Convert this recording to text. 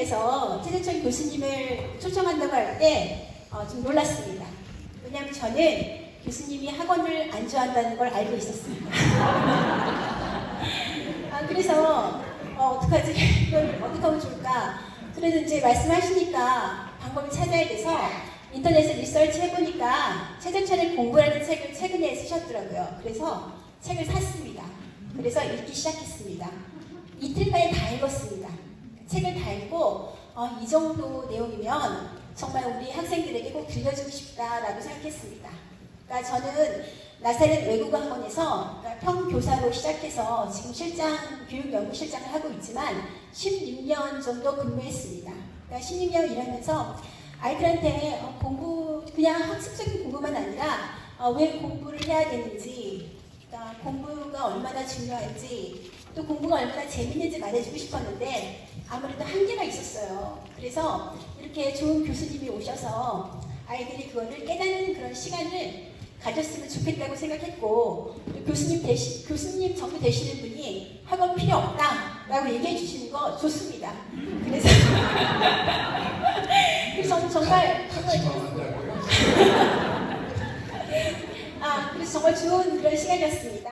인턴님께서 최재철 교수님을 초청한다고 할때 어, 좀 놀랐습니다. 왜냐하면 저는 교수님이 학원을 안 좋아한다는 걸 알고 있었습니다. 아, 그래서 어, 어떡하지? 이걸 어떻게 하면 좋을까? 그래서 이제 말씀하시니까 방법을 찾아야 돼서 인터넷에 리서치 해보니까 최재철의 공부라는 책을 최근에 쓰셨더라고요. 그래서 책을 샀습니다. 그래서 읽기 시작했습니다. 이틀 만에 다 읽었습니다. 책을 다 읽고 어, 이 정도 내용이면 정말 우리 학생들에게 꼭 들려주고 싶다라고 생각했습니다. 그러니까 저는 나사렛 외국어 학원에서 그러니까 평교사로 시작해서 지금 실장 교육연구실장을 하고 있지만 16년 정도 근무했습니다. 그러니까 16년 일하면서 아이들한테 어, 공부 그냥 학습적인 공부만 아니라 어, 왜 공부를 해야 되는지 그러니까 공부가 얼마나 중요한지 또 공부가 얼마나 재밌는지 말해주고 싶었는데 아무래도 한계가 있었어요. 그래서 이렇게 좋은 교수님이 오셔서 아이들이 그거를 깨닫는 그런 시간을 가졌으면 좋겠다고 생각했고 또 교수님 대신 교수님 정도 되시는 분이 학원 필요 없다라고 얘기해 주시는 거 좋습니다. 그래서 그래서 정말 정말 지망한다고요? 아 그래서 정말 좋은 그런 시간이었습니다.